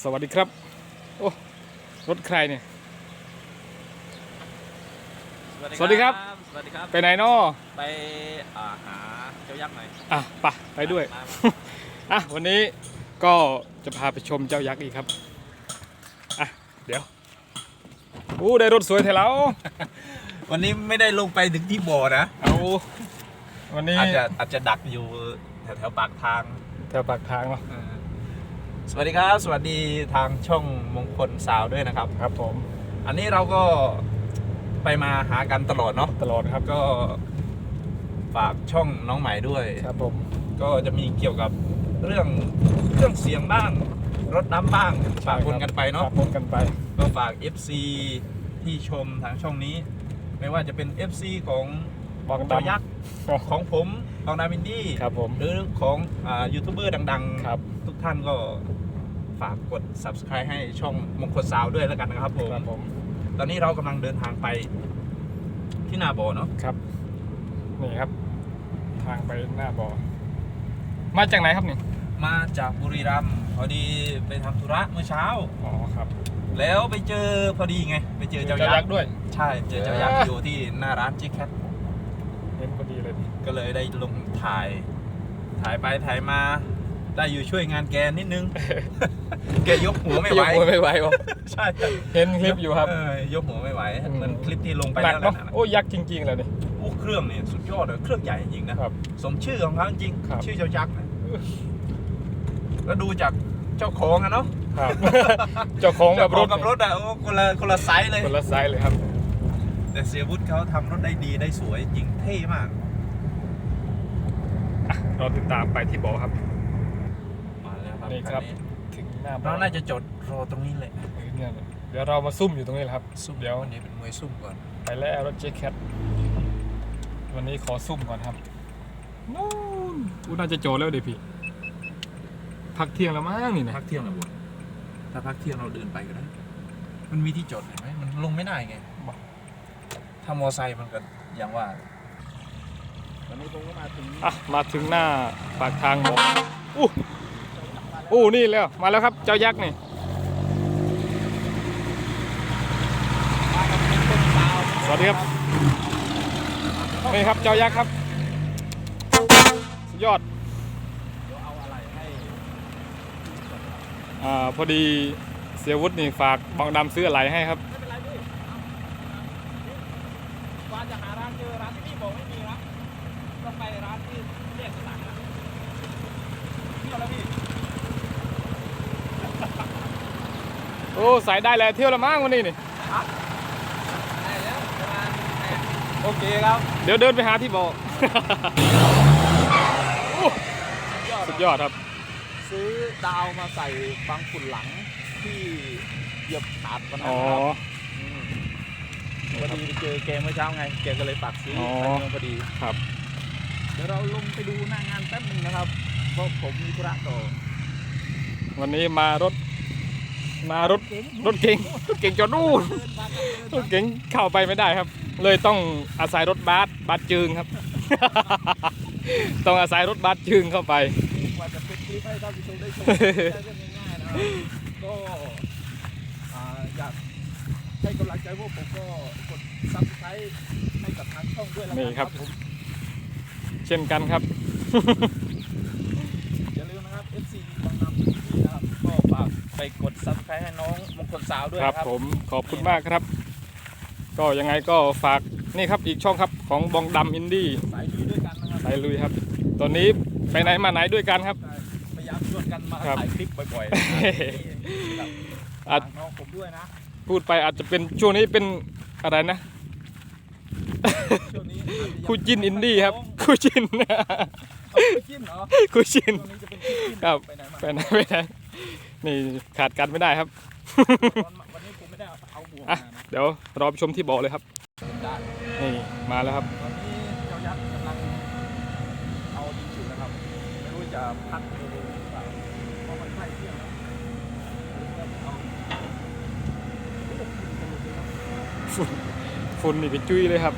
สวัสดีครับ โอ้ รถใครเนี่ย สวัสดีครับ สวัสดีครับ ไปไหนนอไปอ่าหาเจ้ายักษ์หน่อยอะไปะไปด้วยมาอะ วันนี้ก็จะพาไปชมเจ้ายักษ์อีกครับ อะ เดี๋ยวอู้ได้รถสวยเถอะแล้ว วันนี้ไม่ได้ลงไปถึงที่บ่อนะเอาวันนี้อาจจะอาจจะดักอยู่แถวแถวๆปากทาง แถวปากทางเนาะเออ สวัสดีครับ สวัสดีทางช่องมงคลสาวด้วยนะครับ ครับผม อันนี้เราก็ไปมาหากันตลอดเนาะตลอดครับก็ฝากช่องน้องใหม่ด้วยครับผม ก็จะมีเกี่ยวกับเรื่องเครื่องเสียงบ้าง รถน้ำบ้างฝากคนกันไปเนาะฝากคนกันไป ก็ฝาก FC ที่ชมทางช่องนี้ ไม่ว่าจะเป็น FC ของบ องเจ้าดำยักษ์อ๋อของผมของนาวินดี้ครับผมหรือของอ่ายูทูบเบอร์ดังครับ ๆ ทุกท่านก็ฝากกด Subscribe ให้ช่องมงคลสาวด้วยแล้วกันนะครับผมครับผมตอนนี้เรากำลังเดินทางไปที่นาบ่อเนาะครับ นี่ครับ ทางไปหน้าบ่อมาจากไหนครับนี่มาจากบุรีรัมย์พอดีไปทำธุระเมื่อเช้า อ๋อครับแล้วไปเจอพอดีไง ไปเจอเจ้ายักษ์ด้วย ใช่เจอเจ้ายักษ์เอออยู่ที่หน้าร้านจิแคทเห็นพ อดีเลยก็เลยได้ลงถ่าย ถ่ายไปถ่ายมา ได้อยู่ช่วยงานแกนิดนึง แกยกหัวไม่ไหว ยกไม่ไหววะใช่เห็นคลิปอยู่ครับ เยกหัวไม่ไหวอืมเหมือนคลิปที่ลงไปหนักแล้วเนาะนั่นน่ะโอ้ยักษ์จริงๆเลยนี่โอ้เครื่องเนี่ยสุดยอดเลยเครื่องใหญ่จริงนะครับสมชื่อของเขาจริงครับ ชื่อเจ้ายักษ์นะแล้วดูจากเจ้าของอะเนาะครับ เจ้าของกับรถเจ้ากับรถอะโอ้คนละคนละไซส์เลย คนละไซส์เลยครับ แต่เสียวุฒิเขาทำรถได้ดีได้สวยจริงเท่มากเราติดตามไปที่บ่อครับ มาแล้วครับนี่ครับคันนี้ถึงหน้าบ่อเราน่าจะจดรอตรงนี้เลยเออเนี่ยเลยเดี๋ยวเรามาซุ่มอยู่ตรงนี้แหละครับซุ่มเดี๋ยววันนี้เป็นมวยซุ่มก่อนไปแล้วรถเจ๊แคทวันนี้ขอซุ่มก่อนครับนู่นกูน่าจะโจรแล้วเดี๋ยวพี่พักเที่ยงแล้วมั้งนี่นะพักเที่ยงแล้วบุถ้าพักเที่ยงเราเดินไปก็ได้ มันมีที่จอดเห็นไหมมันลงไม่ได้ไง ถ้ามอไซค์มันก็อย่างว่าตอนนี้ผมก็มาถึงอะมาถึงหน้าปากทางบ่ออู้อู้นี่แล้วมาแล้วครับเจ้ายักษ์นี่สวัสดีครับนี่ครับเจ้ายักษ์ครับสุดยอดเดี๋ยวเอาอะไรให้อ่าพอดีเสียวุฒินี่ฝากบางดำซื้ออะไรให้ครับ ไม่เป็นไรพี่ว่าจะหาร้าน เจอร้านที่พี่บอกไม่มีนะต้องไปร้านที่แยกสถานนะเที่ยวแล้วพี่ โอ้ใส่ได้แล้วเที่ยวละมั้งวันนี้นี่ ได้แล้วประมาณแปดโอเคครับ เดี๋ยวเดินไปหาที่บ่อโอ้ยอดสุดยอดครับ ซื้อดาวมาใส่ฟังฝุ่นหลังที่เหยียบขาดวันนั้อ๋นอนะครับม พอดีไปเจอแกเมื่อเช้าไง แกก็เลยฝากซื้ออ๋อไปเมืองพอดี ครับเดี๋ยวเราลงไปดูหน้างานแป๊บหนึงนะครับ เพราะผมมีธุระต่อวันนี้มารถ มารถรถเก๋งรถเก๋งจอดนู่นเดินมากันเดินรถเก๋งเข้าไปไม่ได้ครับ เลยต้องอาศัยรถบัสบัสจึงครับ ต้องอาศัยรถบัสจึงเข้าไป กว่าจะเป็นคลิปให้ท่านผู้ชมได้ชมได้กันง่ายๆนะครับก็อ่าอยาก ให้กำลังใจพวกผมก็กดซับสไครต์ให้กับทางช่องด้วยแล้วกันี่ครับ ผมเช่นกันครับ อย่าลืมนะครับ FC บางนำนะครับก็ฝากไปกดซับสไครต์ให้น้องมงคลสาวด้วยคนะรับ ผมขอบคุณมากครับ ก็ยังไงก็ฝากนี่ครับอีกช่องครับของบองดำอินดี้สายลุยด้วยกันนะครับไปลุยครับ ตอนนี้ไปไหนมาไหนด้วยกันครับ พยายามชวนกันมาครับถ่ายคลิปบ่อยๆนะครับอาฝาจกน้องผมด้วยนะ พูดไปอาจจะเป็นช่วงนี้เป็นอะไรนะช่วงนี้อาจจะยังคู่จิ้นอินดี้ครับคู่จิ้นเอาคู่จิ้นเหรอคู่จิ้นช่วงนี้จะเป็นคู่จิ้นครับไปไหนมาไปไหนไปไหนนี่ขาดกันไม่ได้ครับวันนี้ผมไม่ได้เอาหัวอะมานะเดี๋ยวรอไปชมที่บ่อเลยครับได้นี่มาแล้วครับตอนนี้เจ้ายักษ์กำลังเอาดินจุดนะครับไม่รู้จะพักเร็วๆหรือเปล่าเพราะมันใกล้เที่ยงแล้ว ฝุ่นนี่เป็นจุ้ยเลยครับ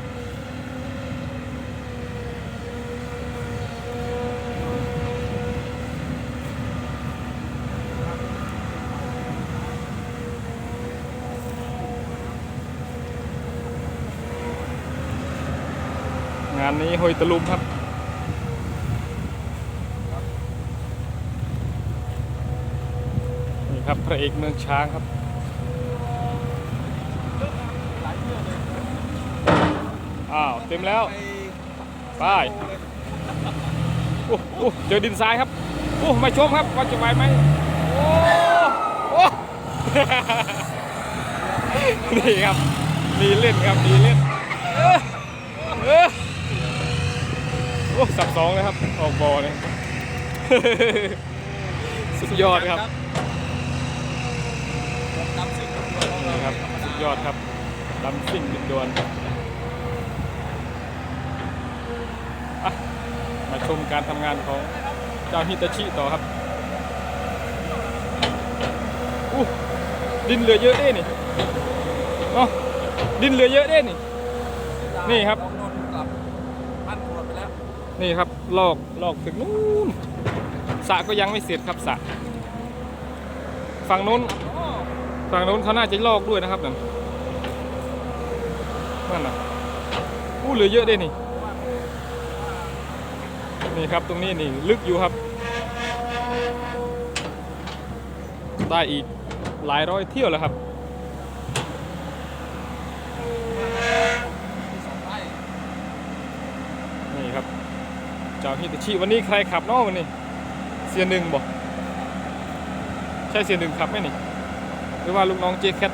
งานนี้หอยตะลุมครับนี่ครับพระเอกเมืองช้างครับ เต็มแล้วไปไปโอ้โหเจอดินทรายครับโอ้มาชมครับว่าจะไหวไหมโอ้โอ้นี่ครับมีเล่นครับมีเล่นเออเออโอ้สับสองเลยครับออกบอลเลยสุดยอดครับนำสิ่งของเรานี่ครับสุดยอดครับลำซิ่งดินดวนอะมา ชมการทำงานของเจ้าฮิตาชิต่อครับอู้ดินเหลือเยอะเด้นี่เนาะดินเหลือเยอะเด้นี่ นี่ครับน้องนนท์กลับบ้านครัวไปแล้วนี่ครับลอกลอกถึงนู้นสระก็ยังไม่เสร็จครับสระฝั่งนู้น โอ้ฝั่งนู้นเขาน่าจะลอกด้วยนะครับนั่นนั่นน่ะอู้เหลือเยอะเด้นี่ นี่ครับตรงนี้นี่ลึกอยู่ครับ ได้อีกหลายร้อยเที่ยวแล้วครับนี่ครับเจ้าฮิตาชิวันนี้ใครขับนาะวันนี้เสียหนึ่งบอกใช่เสียหนึ่งขับไหมนี่หรือว่าลูกน้องเจแคท